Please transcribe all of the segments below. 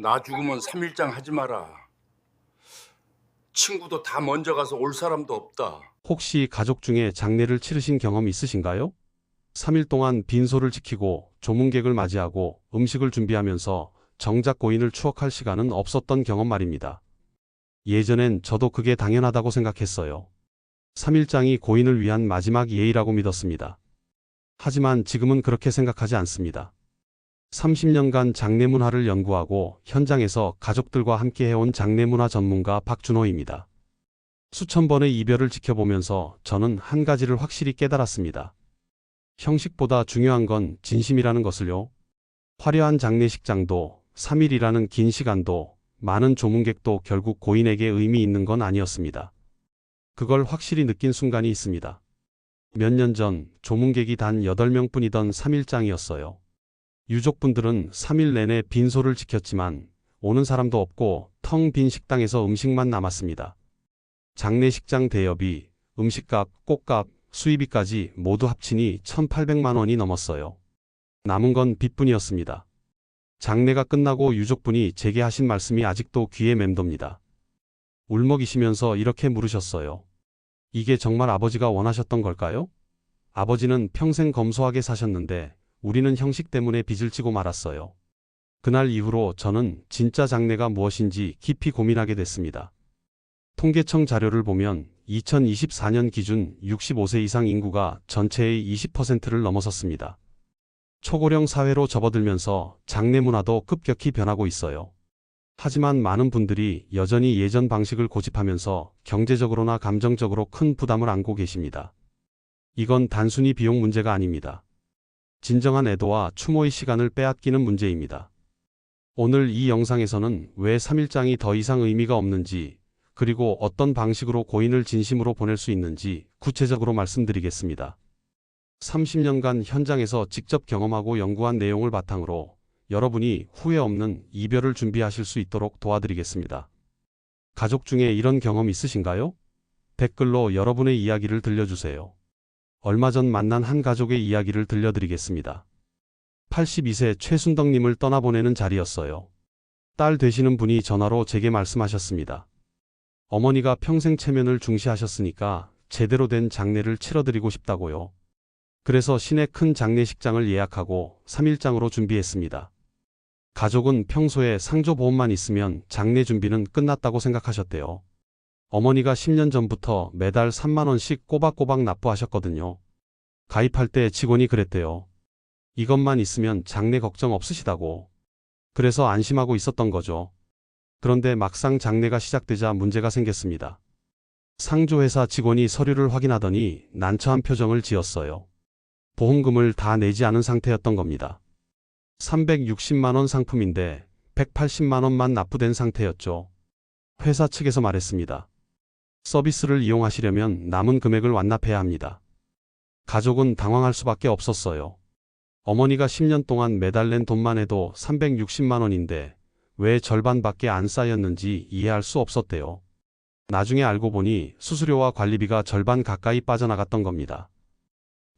나 죽으면 삼일장 하지 마라. 친구도 다 먼저 가서 올 사람도 없다. 혹시 가족 중에 장례를 치르신 경험 있으신가요? 3일 동안 빈소를 지키고 조문객을 맞이하고 음식을 준비하면서 정작 고인을 추억할 시간은 없었던 경험 말입니다. 예전엔 저도 그게 당연하다고 생각했어요. 3일장이 고인을 위한 마지막 예의라고 믿었습니다. 하지만 지금은 그렇게 생각하지 않습니다. 30년간 장례문화를 연구하고 현장에서 가족들과 함께 해온 장례문화 전문가 박준호입니다. 수천 번의 이별을 지켜보면서 저는 한 가지를 확실히 깨달았습니다. 형식보다 중요한 건 진심이라는 것을요. 화려한 장례식장도 3일이라는 긴 시간도 많은 조문객도 결국 고인에게 의미 있는 건 아니었습니다. 그걸 확실히 느낀 순간이 있습니다. 몇 년 전 조문객이 단 8명 뿐이던 3일장이었어요. 유족분들은 3일 내내 빈소를 지켰지만 오는 사람도 없고 텅 빈 식당에서 음식만 남았습니다. 장례식장 대여비, 음식값, 꽃값, 수입비까지 모두 합치니 1,800만 원이 넘었어요. 남은 건 빚뿐이었습니다. 장례가 끝나고 유족분이 제게 하신 말씀이 아직도 귀에 맴돕니다. 울먹이시면서 이렇게 물으셨어요. 이게 정말 아버지가 원하셨던 걸까요? 아버지는 평생 검소하게 사셨는데 우리는 형식 때문에 빚을 지고 말았어요. 그날 이후로 저는 진짜 장례가 무엇인지 깊이 고민하게 됐습니다. 통계청 자료를 보면 2024년 기준 65세 이상 인구가 전체의 20%를 넘어섰습니다. 초고령 사회로 접어들면서 장례 문화도 급격히 변하고 있어요. 하지만 많은 분들이 여전히 예전 방식을 고집하면서 경제적으로나 감정적으로 큰 부담을 안고 계십니다. 이건 단순히 비용 문제가 아닙니다. 진정한 애도와 추모의 시간을 빼앗기는 문제입니다. 오늘 이 영상에서는 왜 3일장이 더 이상 의미가 없는지, 그리고 어떤 방식으로 고인을 진심으로 보낼 수 있는지 구체적으로 말씀드리겠습니다. 30년간 현장에서 직접 경험하고 연구한 내용을 바탕으로 여러분이 후회 없는 이별을 준비하실 수 있도록 도와드리겠습니다. 가족 중에 이런 경험 있으신가요? 댓글로 여러분의 이야기를 들려주세요. 얼마 전 만난 한 가족의 이야기를 들려드리겠습니다. 82세 최순덕님을 떠나보내는 자리였어요. 딸 되시는 분이 전화로 제게 말씀하셨습니다. 어머니가 평생 체면을 중시하셨으니까 제대로 된 장례를 치러드리고 싶다고요. 그래서 시내 큰 장례식장을 예약하고 3일장으로 준비했습니다. 가족은 평소에 상조보험만 있으면 장례 준비는 끝났다고 생각하셨대요. 어머니가 10년 전부터 매달 3만원씩 꼬박꼬박 납부하셨거든요. 가입할 때 직원이 그랬대요. 이것만 있으면 장례 걱정 없으시다고. 그래서 안심하고 있었던 거죠. 그런데 막상 장례가 시작되자 문제가 생겼습니다. 상조회사 직원이 서류를 확인하더니 난처한 표정을 지었어요. 보험금을 다 내지 않은 상태였던 겁니다. 360만원 상품인데 180만원만 납부된 상태였죠. 회사 측에서 말했습니다. 서비스를 이용하시려면 남은 금액을 완납해야 합니다. 가족은 당황할 수밖에 없었어요. 어머니가 10년 동안 매달 낸 돈만 해도 360만 원인데 왜 절반밖에 안 쌓였는지 이해할 수 없었대요. 나중에 알고 보니 수수료와 관리비가 절반 가까이 빠져나갔던 겁니다.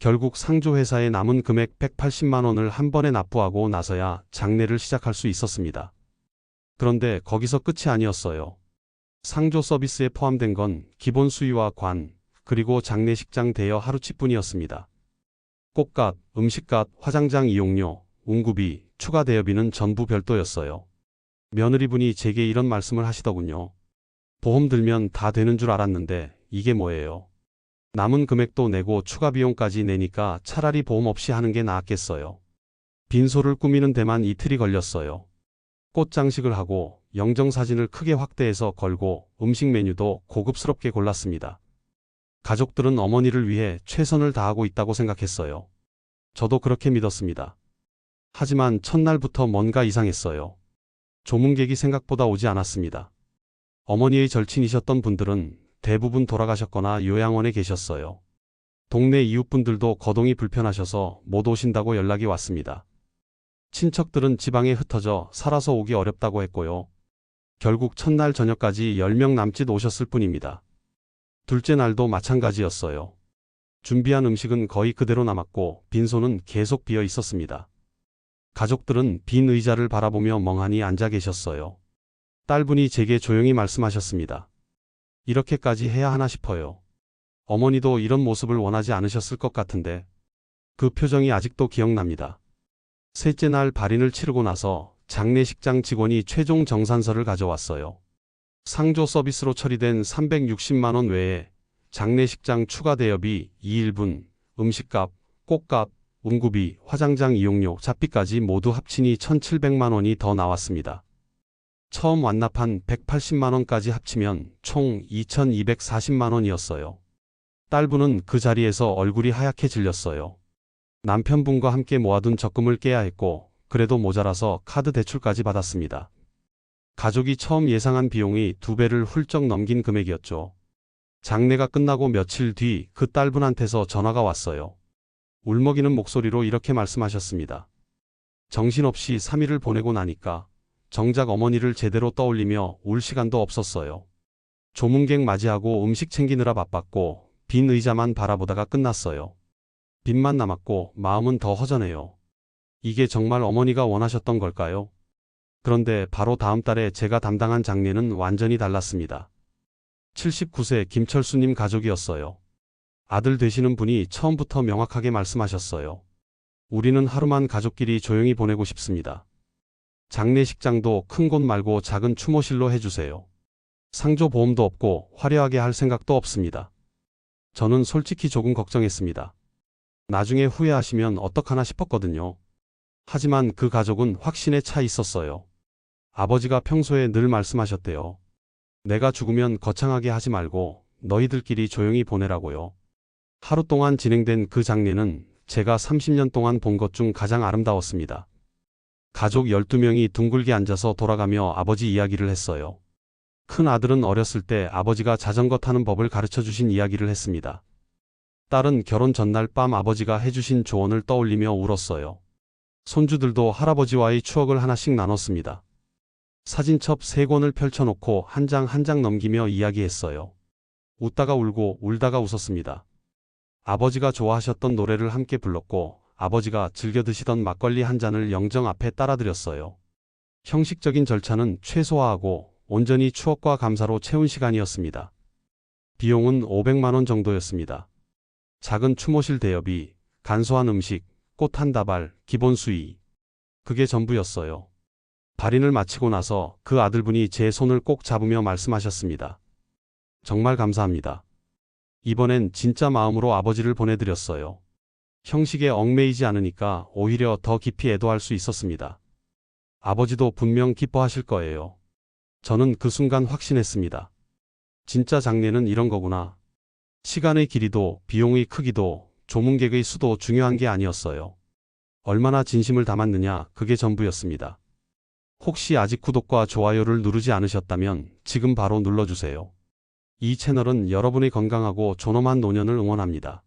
결국 상조회사에 남은 금액 180만 원을 한 번에 납부하고 나서야 장례를 시작할 수 있었습니다. 그런데 거기서 끝이 아니었어요. 상조 서비스에 포함된 건 기본 수위와 관, 그리고 장례식장 대여 하루치뿐이었습니다. 꽃값, 음식값, 화장장 이용료, 운구비, 추가 대여비는 전부 별도였어요. 며느리분이 제게 이런 말씀을 하시더군요. 보험 들면 다 되는 줄 알았는데 이게 뭐예요? 남은 금액도 내고 추가 비용까지 내니까 차라리 보험 없이 하는 게 나았겠어요. 빈소를 꾸미는 데만 이틀이 걸렸어요. 꽃 장식을 하고 영정 사진을 크게 확대해서 걸고 음식 메뉴도 고급스럽게 골랐습니다. 가족들은 어머니를 위해 최선을 다하고 있다고 생각했어요. 저도 그렇게 믿었습니다. 하지만 첫날부터 뭔가 이상했어요. 조문객이 생각보다 오지 않았습니다. 어머니의 절친이셨던 분들은 대부분 돌아가셨거나 요양원에 계셨어요. 동네 이웃분들도 거동이 불편하셔서 못 오신다고 연락이 왔습니다. 친척들은 지방에 흩어져 살아서 오기 어렵다고 했고요. 결국 첫날 저녁까지 10명 남짓 오셨을 뿐입니다. 둘째 날도 마찬가지였어요. 준비한 음식은 거의 그대로 남았고 빈소는 계속 비어 있었습니다. 가족들은 빈 의자를 바라보며 멍하니 앉아 계셨어요. 딸분이 제게 조용히 말씀하셨습니다. 이렇게까지 해야 하나 싶어요. 어머니도 이런 모습을 원하지 않으셨을 것 같은데 그 표정이 아직도 기억납니다. 셋째 날 발인을 치르고 나서 장례식장 직원이 최종 정산서를 가져왔어요. 상조 서비스로 처리된 360만 원 외에 장례식장 추가 대여비 2일분, 음식값, 꽃값, 운구비, 화장장 이용료, 잡비까지 모두 합치니 1,700만 원이 더 나왔습니다. 처음 완납한 180만 원까지 합치면 총 2,240만 원이었어요. 딸분은 그 자리에서 얼굴이 하얗게 질렸어요. 남편분과 함께 모아둔 적금을 깨야 했고, 그래도 모자라서 카드 대출까지 받았습니다. 가족이 처음 예상한 비용이 두 배를 훌쩍 넘긴 금액이었죠. 장례가 끝나고 며칠 뒤 그 딸분한테서 전화가 왔어요. 울먹이는 목소리로 이렇게 말씀하셨습니다. 정신없이 3일을 보내고 나니까 정작 어머니를 제대로 떠올리며 울 시간도 없었어요. 조문객 맞이하고 음식 챙기느라 바빴고 빈 의자만 바라보다가 끝났어요. 빚만 남았고 마음은 더 허전해요. 이게 정말 어머니가 원하셨던 걸까요? 그런데 바로 다음 달에 제가 담당한 장례는 완전히 달랐습니다. 79세 김철수님 가족이었어요. 아들 되시는 분이 처음부터 명확하게 말씀하셨어요. 우리는 하루만 가족끼리 조용히 보내고 싶습니다. 장례식장도 큰 곳 말고 작은 추모실로 해주세요. 상조 보험도 없고 화려하게 할 생각도 없습니다. 저는 솔직히 조금 걱정했습니다. 나중에 후회하시면 어떡하나 싶었거든요. 하지만 그 가족은 확신에 차 있었어요. 아버지가 평소에 늘 말씀하셨대요. 내가 죽으면 거창하게 하지 말고 너희들끼리 조용히 보내라고요. 하루 동안 진행된 그 장례는 제가 30년 동안 본 것 중 가장 아름다웠습니다. 가족 12명이 둥글게 앉아서 돌아가며 아버지 이야기를 했어요. 큰 아들은 어렸을 때 아버지가 자전거 타는 법을 가르쳐 주신 이야기를 했습니다. 딸은 결혼 전날 밤 아버지가 해주신 조언을 떠올리며 울었어요. 손주들도 할아버지와의 추억을 하나씩 나눴습니다. 사진첩 세 권을 펼쳐놓고 한장 한장 넘기며 이야기했어요. 웃다가 울고 울다가 웃었습니다. 아버지가 좋아하셨던 노래를 함께 불렀고 아버지가 즐겨 드시던 막걸리 한 잔을 영정 앞에 따라드렸어요. 형식적인 절차는 최소화하고 온전히 추억과 감사로 채운 시간이었습니다. 비용은 500만 원 정도였습니다. 작은 추모실 대여비, 간소한 음식, 꽃 한 다발, 기본 수의. 그게 전부였어요. 발인을 마치고 나서 그 아들분이 제 손을 꼭 잡으며 말씀하셨습니다. 정말 감사합니다. 이번엔 진짜 마음으로 아버지를 보내드렸어요. 형식에 얽매이지 않으니까 오히려 더 깊이 애도할 수 있었습니다. 아버지도 분명 기뻐하실 거예요. 저는 그 순간 확신했습니다. 진짜 장례는 이런 거구나. 시간의 길이도 비용의 크기도 조문객의 수도 중요한 게 아니었어요. 얼마나 진심을 담았느냐 그게 전부였습니다. 혹시 아직 구독과 좋아요를 누르지 않으셨다면 지금 바로 눌러주세요. 이 채널은 여러분의 건강하고 존엄한 노년을 응원합니다.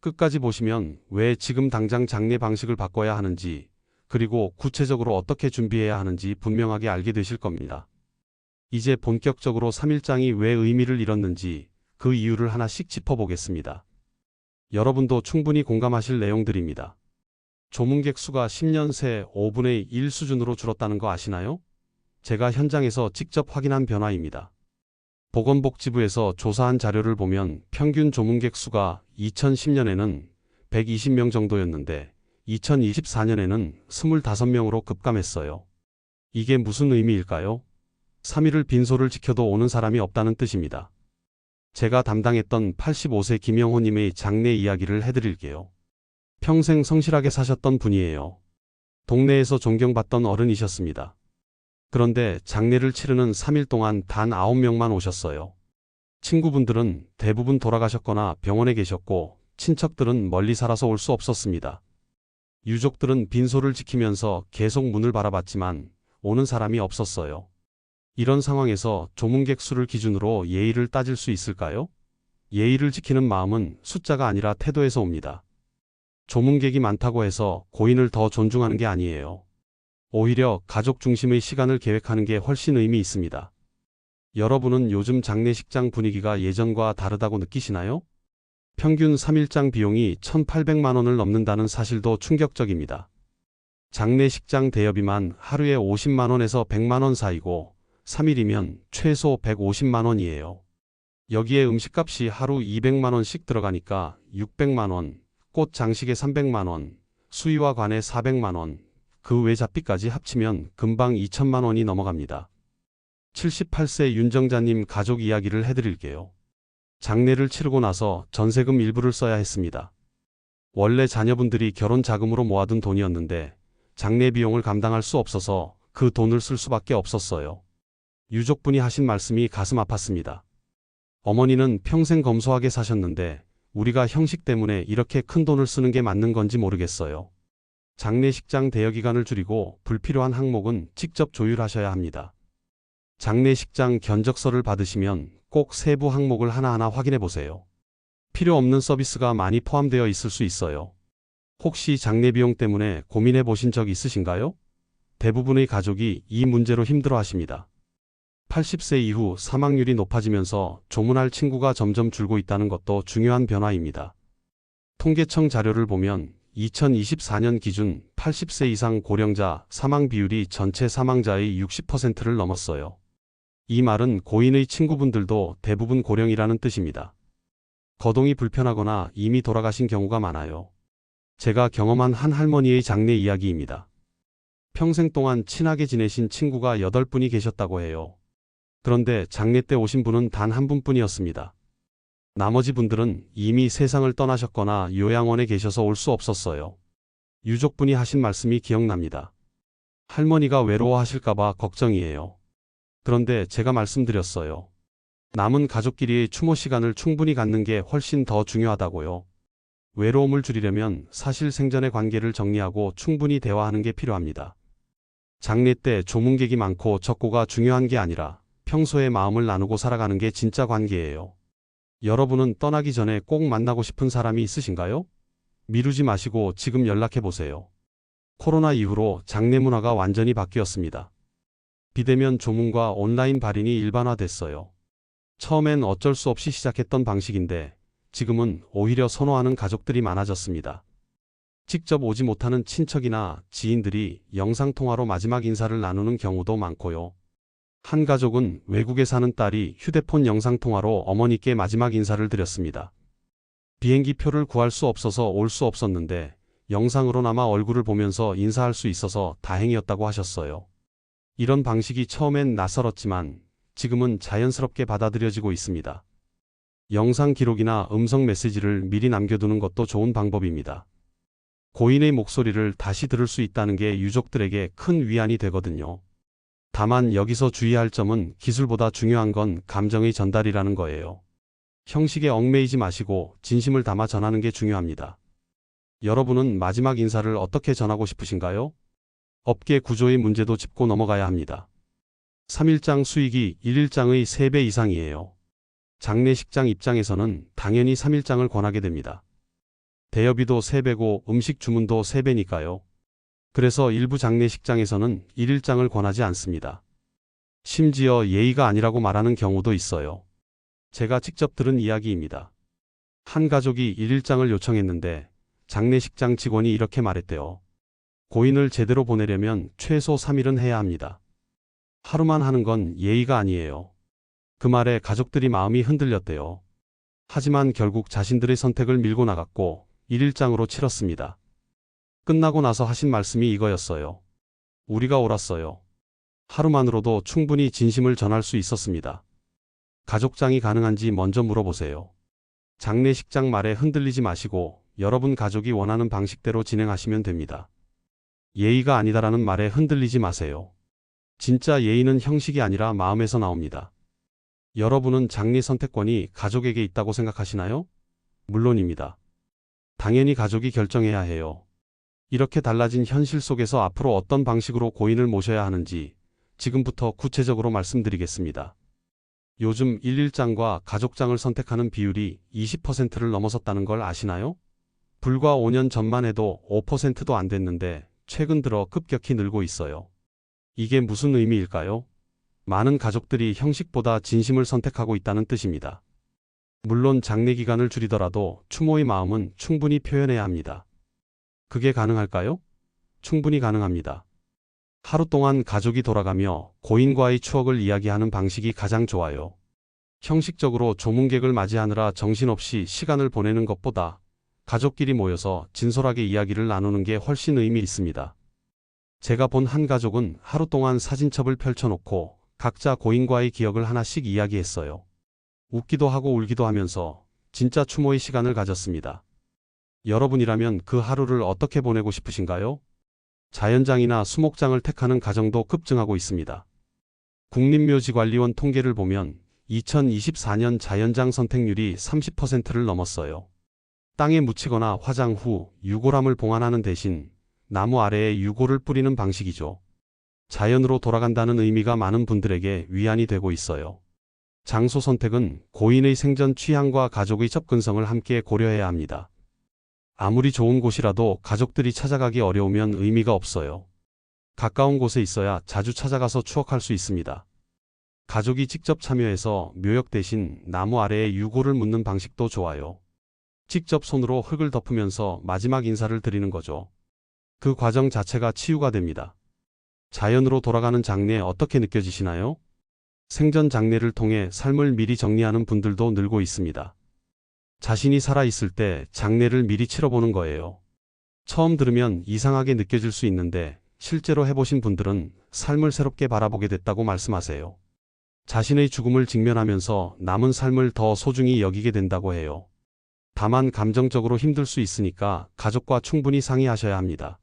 끝까지 보시면 왜 지금 당장 장례 방식을 바꿔야 하는지, 그리고 구체적으로 어떻게 준비해야 하는지 분명하게 알게 되실 겁니다. 이제 본격적으로 3일장이 왜 의미를 잃었는지 그 이유를 하나씩 짚어보겠습니다. 여러분도 충분히 공감하실 내용들입니다. 조문객 수가 10년 새 5분의 1 수준으로 줄었다는 거 아시나요? 제가 현장에서 직접 확인한 변화입니다. 보건복지부에서 조사한 자료를 보면 평균 조문객 수가 2010년에는 120명 정도였는데 2024년에는 25명으로 급감했어요. 이게 무슨 의미일까요? 3일을 빈소를 지켜도 오는 사람이 없다는 뜻입니다. 제가 담당했던 85세 김영호님의 장례 이야기를 해드릴게요. 평생 성실하게 사셨던 분이에요. 동네에서 존경받던 어른이셨습니다. 그런데 장례를 치르는 3일 동안 단 9명만 오셨어요. 친구분들은 대부분 돌아가셨거나 병원에 계셨고 친척들은 멀리 살아서 올 수 없었습니다. 유족들은 빈소를 지키면서 계속 문을 바라봤지만 오는 사람이 없었어요. 이런 상황에서 조문객 수를 기준으로 예의를 따질 수 있을까요? 예의를 지키는 마음은 숫자가 아니라 태도에서 옵니다. 조문객이 많다고 해서 고인을 더 존중하는 게 아니에요. 오히려 가족 중심의 시간을 계획하는 게 훨씬 의미 있습니다. 여러분은 요즘 장례식장 분위기가 예전과 다르다고 느끼시나요? 평균 3일장 비용이 1,800만 원을 넘는다는 사실도 충격적입니다. 장례식장 대여비만 하루에 50만 원에서 100만 원 사이고 3일이면 최소 150만 원이에요. 여기에 음식값이 하루 200만 원씩 들어가니까 600만 원, 꽃 장식에 300만 원, 수의와 관에 400만 원, 그 외 잡비까지 합치면 금방 2천만 원이 넘어갑니다. 78세 윤정자님 가족 이야기를 해드릴게요. 장례를 치르고 나서 전세금 일부를 써야 했습니다. 원래 자녀분들이 결혼 자금으로 모아둔 돈이었는데 장례 비용을 감당할 수 없어서 그 돈을 쓸 수밖에 없었어요. 유족분이 하신 말씀이 가슴 아팠습니다. 어머니는 평생 검소하게 사셨는데 우리가 형식 때문에 이렇게 큰 돈을 쓰는 게 맞는 건지 모르겠어요. 장례식장 대여 기간을 줄이고 불필요한 항목은 직접 조율하셔야 합니다. 장례식장 견적서를 받으시면 꼭 세부 항목을 하나하나 확인해 보세요. 필요 없는 서비스가 많이 포함되어 있을 수 있어요. 혹시 장례 비용 때문에 고민해 보신 적 있으신가요? 대부분의 가족이 이 문제로 힘들어 하십니다. 80세 이후 사망률이 높아지면서 조문할 친구가 점점 줄고 있다는 것도 중요한 변화입니다. 통계청 자료를 보면 2024년 기준 80세 이상 고령자 사망 비율이 전체 사망자의 60%를 넘었어요. 이 말은 고인의 친구분들도 대부분 고령이라는 뜻입니다. 거동이 불편하거나 이미 돌아가신 경우가 많아요. 제가 경험한 한 할머니의 장례 이야기입니다. 평생 동안 친하게 지내신 친구가 8분이 계셨다고 해요. 그런데 장례 때 오신 분은 단 한 분뿐이었습니다. 나머지 분들은 이미 세상을 떠나셨거나 요양원에 계셔서 올 수 없었어요. 유족분이 하신 말씀이 기억납니다. 할머니가 외로워하실까봐 걱정이에요. 그런데 제가 말씀드렸어요. 남은 가족끼리의 추모 시간을 충분히 갖는 게 훨씬 더 중요하다고요. 외로움을 줄이려면 사실 생전의 관계를 정리하고 충분히 대화하는 게 필요합니다. 장례 때 조문객이 많고 적고가 중요한 게 아니라 평소에 마음을 나누고 살아가는 게 진짜 관계예요. 여러분은 떠나기 전에 꼭 만나고 싶은 사람이 있으신가요? 미루지 마시고 지금 연락해 보세요. 코로나 이후로 장례 문화가 완전히 바뀌었습니다. 비대면 조문과 온라인 발인이 일반화됐어요. 처음엔 어쩔 수 없이 시작했던 방식인데 지금은 오히려 선호하는 가족들이 많아졌습니다. 직접 오지 못하는 친척이나 지인들이 영상통화로 마지막 인사를 나누는 경우도 많고요. 한 가족은 외국에 사는 딸이 휴대폰 영상통화로 어머니께 마지막 인사를 드렸습니다. 비행기 표를 구할 수 없어서 올 수 없었는데 영상으로나마 얼굴을 보면서 인사할 수 있어서 다행이었다고 하셨어요. 이런 방식이 처음엔 낯설었지만 지금은 자연스럽게 받아들여지고 있습니다. 영상 기록이나 음성 메시지를 미리 남겨두는 것도 좋은 방법입니다. 고인의 목소리를 다시 들을 수 있다는 게 유족들에게 큰 위안이 되거든요. 다만 여기서 주의할 점은 기술보다 중요한 건 감정의 전달이라는 거예요. 형식에 얽매이지 마시고 진심을 담아 전하는 게 중요합니다. 여러분은 마지막 인사를 어떻게 전하고 싶으신가요? 업계 구조의 문제도 짚고 넘어가야 합니다. 3일장 수익이 1일장의 3배 이상이에요. 장례식장 입장에서는 당연히 3일장을 권하게 됩니다. 대여비도 3배고 음식 주문도 3배니까요. 그래서 일부 장례식장에서는 1일장을 권하지 않습니다. 심지어 예의가 아니라고 말하는 경우도 있어요. 제가 직접 들은 이야기입니다. 한 가족이 1일장을 요청했는데 장례식장 직원이 이렇게 말했대요. 고인을 제대로 보내려면 최소 3일은 해야 합니다. 하루만 하는 건 예의가 아니에요. 그 말에 가족들이 마음이 흔들렸대요. 하지만 결국 자신들의 선택을 밀고 나갔고 1일장으로 치렀습니다. 끝나고 나서 하신 말씀이 이거였어요. 우리가 옳았어요. 하루만으로도 충분히 진심을 전할 수 있었습니다. 가족장이 가능한지 먼저 물어보세요. 장례식장 말에 흔들리지 마시고 여러분 가족이 원하는 방식대로 진행하시면 됩니다. 예의가 아니다라는 말에 흔들리지 마세요. 진짜 예의는 형식이 아니라 마음에서 나옵니다. 여러분은 장례 선택권이 가족에게 있다고 생각하시나요? 물론입니다. 당연히 가족이 결정해야 해요. 이렇게 달라진 현실 속에서 앞으로 어떤 방식으로 고인을 모셔야 하는지 지금부터 구체적으로 말씀드리겠습니다. 요즘 1일장과 가족장을 선택하는 비율이 20%를 넘어섰다는 걸 아시나요? 불과 5년 전만 해도 5%도 안 됐는데 최근 들어 급격히 늘고 있어요. 이게 무슨 의미일까요? 많은 가족들이 형식보다 진심을 선택하고 있다는 뜻입니다. 물론 장례 기간을 줄이더라도 추모의 마음은 충분히 표현해야 합니다. 그게 가능할까요? 충분히 가능합니다. 하루 동안 가족이 돌아가며 고인과의 추억을 이야기하는 방식이 가장 좋아요. 형식적으로 조문객을 맞이하느라 정신없이 시간을 보내는 것보다 가족끼리 모여서 진솔하게 이야기를 나누는 게 훨씬 의미 있습니다. 제가 본 한 가족은 하루 동안 사진첩을 펼쳐놓고 각자 고인과의 기억을 하나씩 이야기했어요. 웃기도 하고 울기도 하면서 진짜 추모의 시간을 가졌습니다. 여러분이라면 그 하루를 어떻게 보내고 싶으신가요? 자연장이나 수목장을 택하는 가정도 급증하고 있습니다. 국립묘지관리원 통계를 보면 2024년 자연장 선택률이 30%를 넘었어요. 땅에 묻히거나 화장 후 유골함을 봉안하는 대신 나무 아래에 유골을 뿌리는 방식이죠. 자연으로 돌아간다는 의미가 많은 분들에게 위안이 되고 있어요. 장소 선택은 고인의 생전 취향과 가족의 접근성을 함께 고려해야 합니다. 아무리 좋은 곳이라도 가족들이 찾아가기 어려우면 의미가 없어요. 가까운 곳에 있어야 자주 찾아가서 추억할 수 있습니다. 가족이 직접 참여해서 묘역 대신 나무 아래에 유골을 묻는 방식도 좋아요. 직접 손으로 흙을 덮으면서 마지막 인사를 드리는 거죠. 그 과정 자체가 치유가 됩니다. 자연으로 돌아가는 장례 어떻게 느껴지시나요? 생전 장례를 통해 삶을 미리 정리하는 분들도 늘고 있습니다. 자신이 살아있을 때 장례를 미리 치러보는 거예요. 처음 들으면 이상하게 느껴질 수 있는데 실제로 해보신 분들은 삶을 새롭게 바라보게 됐다고 말씀하세요. 자신의 죽음을 직면하면서 남은 삶을 더 소중히 여기게 된다고 해요. 다만 감정적으로 힘들 수 있으니까 가족과 충분히 상의하셔야 합니다.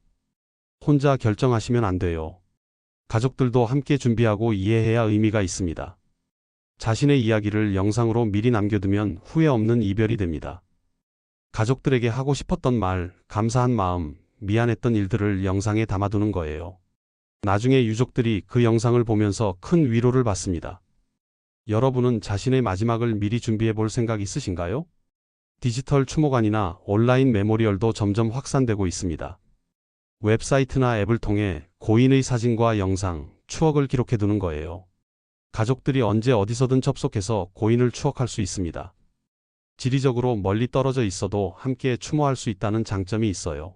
혼자 결정하시면 안 돼요. 가족들도 함께 준비하고 이해해야 의미가 있습니다. 자신의 이야기를 영상으로 미리 남겨두면 후회 없는 이별이 됩니다. 가족들에게 하고 싶었던 말, 감사한 마음, 미안했던 일들을 영상에 담아두는 거예요. 나중에 유족들이 그 영상을 보면서 큰 위로를 받습니다. 여러분은 자신의 마지막을 미리 준비해 볼 생각 있으신가요? 디지털 추모관이나 온라인 메모리얼도 점점 확산되고 있습니다. 웹사이트나 앱을 통해 고인의 사진과 영상, 추억을 기록해 두는 거예요. 가족들이 언제 어디서든 접속해서 고인을 추억할 수 있습니다. 지리적으로 멀리 떨어져 있어도 함께 추모할 수 있다는 장점이 있어요.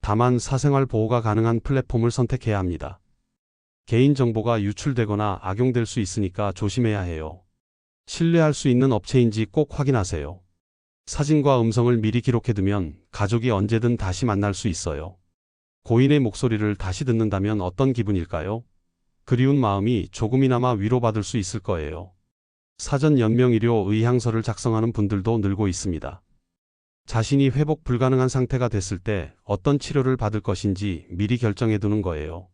다만 사생활 보호가 가능한 플랫폼을 선택해야 합니다. 개인정보가 유출되거나 악용될 수 있으니까 조심해야 해요. 신뢰할 수 있는 업체인지 꼭 확인하세요. 사진과 음성을 미리 기록해두면 가족이 언제든 다시 만날 수 있어요. 고인의 목소리를 다시 듣는다면 어떤 기분일까요? 그리운 마음이 조금이나마 위로받을 수 있을 거예요. 사전 연명의료 의향서를 작성하는 분들도 늘고 있습니다. 자신이 회복 불가능한 상태가 됐을 때 어떤 치료를 받을 것인지 미리 결정해 두는 거예요.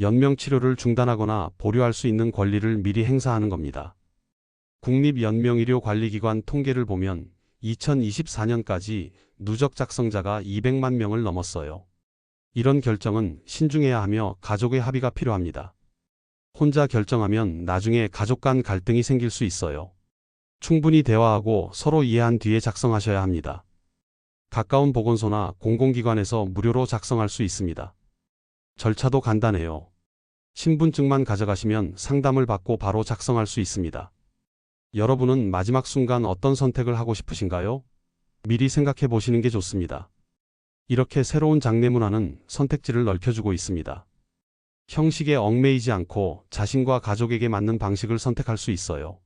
연명 치료를 중단하거나 보류할 수 있는 권리를 미리 행사하는 겁니다. 국립연명의료관리기관 통계를 보면 2024년까지 누적 작성자가 200만 명을 넘었어요. 이런 결정은 신중해야 하며 가족의 합의가 필요합니다. 혼자 결정하면 나중에 가족 간 갈등이 생길 수 있어요. 충분히 대화하고 서로 이해한 뒤에 작성하셔야 합니다. 가까운 보건소나 공공기관에서 무료로 작성할 수 있습니다. 절차도 간단해요. 신분증만 가져가시면 상담을 받고 바로 작성할 수 있습니다. 여러분은 마지막 순간 어떤 선택을 하고 싶으신가요? 미리 생각해 보시는 게 좋습니다. 이렇게 새로운 장례 문화는 선택지를 넓혀주고 있습니다. 형식에 얽매이지 않고 자신과 가족에게 맞는 방식을 선택할 수 있어요.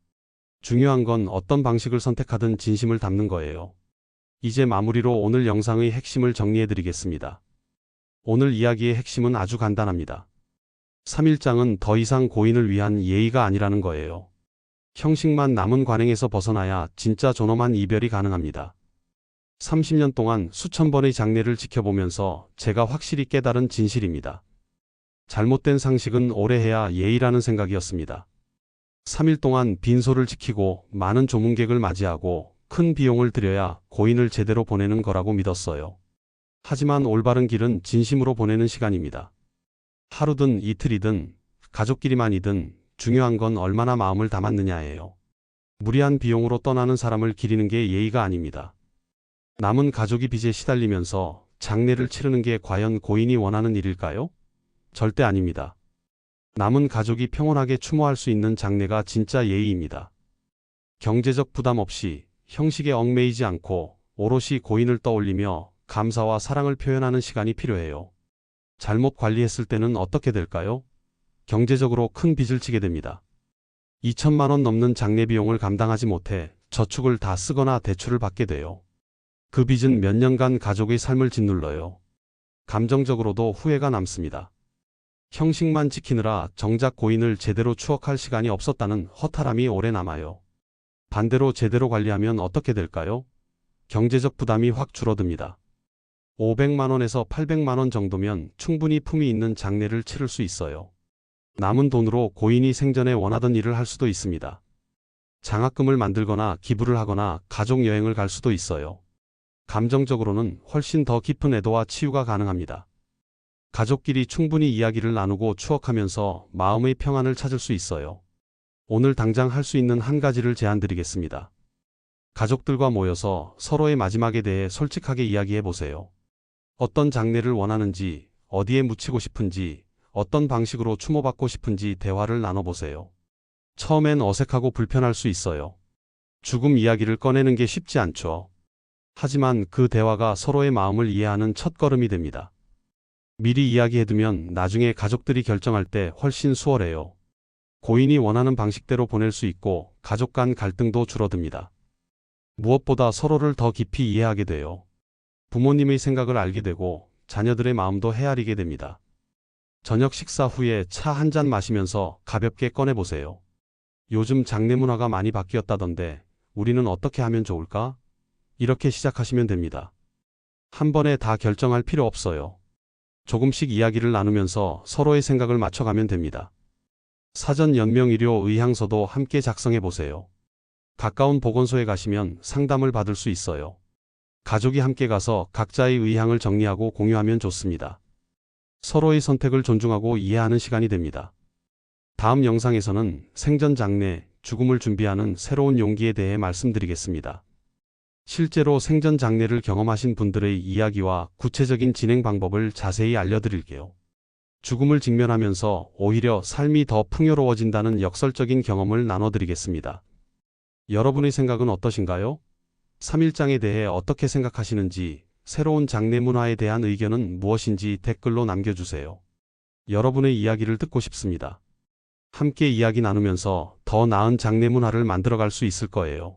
중요한 건 어떤 방식을 선택하든 진심을 담는 거예요. 이제 마무리로 오늘 영상의 핵심을 정리해 드리겠습니다. 오늘 이야기의 핵심은 아주 간단합니다. 3일장은 더 이상 고인을 위한 예의가 아니라는 거예요. 형식만 남은 관행에서 벗어나야 진짜 존엄한 이별이 가능합니다. 30년 동안 수천 번의 장례를 지켜보면서 제가 확실히 깨달은 진실입니다. 잘못된 상식은 오래 해야 예의라는 생각이었습니다. 3일 동안 빈소를 지키고 많은 조문객을 맞이하고 큰 비용을 들여야 고인을 제대로 보내는 거라고 믿었어요. 하지만 올바른 길은 진심으로 보내는 시간입니다. 하루든 이틀이든 가족끼리만이든 중요한 건 얼마나 마음을 담았느냐예요. 무리한 비용으로 떠나는 사람을 기리는 게 예의가 아닙니다. 남은 가족이 빚에 시달리면서 장례를 치르는 게 과연 고인이 원하는 일일까요? 절대 아닙니다. 남은 가족이 평온하게 추모할 수 있는 장례가 진짜 예의입니다. 경제적 부담 없이 형식에 얽매이지 않고 오롯이 고인을 떠올리며 감사와 사랑을 표현하는 시간이 필요해요. 잘못 관리했을 때는 어떻게 될까요? 경제적으로 큰 빚을 지게 됩니다. 2천만 원 넘는 장례 비용을 감당하지 못해 저축을 다 쓰거나 대출을 받게 돼요. 그 빚은 몇 년간 가족의 삶을 짓눌러요. 감정적으로도 후회가 남습니다. 형식만 지키느라 정작 고인을 제대로 추억할 시간이 없었다는 허탈함이 오래 남아요. 반대로 제대로 관리하면 어떻게 될까요? 경제적 부담이 확 줄어듭니다. 500만 원에서 800만 원 정도면 충분히 품위 있는 장례를 치를 수 있어요. 남은 돈으로 고인이 생전에 원하던 일을 할 수도 있습니다. 장학금을 만들거나 기부를 하거나 가족 여행을 갈 수도 있어요. 감정적으로는 훨씬 더 깊은 애도와 치유가 가능합니다. 가족끼리 충분히 이야기를 나누고 추억하면서 마음의 평안을 찾을 수 있어요. 오늘 당장 할 수 있는 한 가지를 제안 드리겠습니다. 가족들과 모여서 서로의 마지막에 대해 솔직하게 이야기해 보세요. 어떤 장례를 원하는지, 어디에 묻히고 싶은지, 어떤 방식으로 추모받고 싶은지 대화를 나눠보세요. 처음엔 어색하고 불편할 수 있어요. 죽음 이야기를 꺼내는 게 쉽지 않죠. 하지만 그 대화가 서로의 마음을 이해하는 첫 걸음이 됩니다. 미리 이야기해두면 나중에 가족들이 결정할 때 훨씬 수월해요. 고인이 원하는 방식대로 보낼 수 있고 가족 간 갈등도 줄어듭니다. 무엇보다 서로를 더 깊이 이해하게 돼요. 부모님의 생각을 알게 되고 자녀들의 마음도 헤아리게 됩니다. 저녁 식사 후에 차 한 잔 마시면서 가볍게 꺼내보세요. 요즘 장례 문화가 많이 바뀌었다던데 우리는 어떻게 하면 좋을까? 이렇게 시작하시면 됩니다. 한 번에 다 결정할 필요 없어요. 조금씩 이야기를 나누면서 서로의 생각을 맞춰가면 됩니다. 사전 연명의료 의향서도 함께 작성해 보세요. 가까운 보건소에 가시면 상담을 받을 수 있어요. 가족이 함께 가서 각자의 의향을 정리하고 공유하면 좋습니다. 서로의 선택을 존중하고 이해하는 시간이 됩니다. 다음 영상에서는 생전 장례, 죽음을 준비하는 새로운 용기에 대해 말씀드리겠습니다. 실제로 생전 장례를 경험하신 분들의 이야기와 구체적인 진행 방법을 자세히 알려드릴게요. 죽음을 직면하면서 오히려 삶이 더 풍요로워진다는 역설적인 경험을 나눠드리겠습니다. 여러분의 생각은 어떠신가요? 3일장에 대해 어떻게 생각하시는지, 새로운 장례 문화에 대한 의견은 무엇인지 댓글로 남겨주세요. 여러분의 이야기를 듣고 싶습니다. 함께 이야기 나누면서 더 나은 장례 문화를 만들어갈 수 있을 거예요.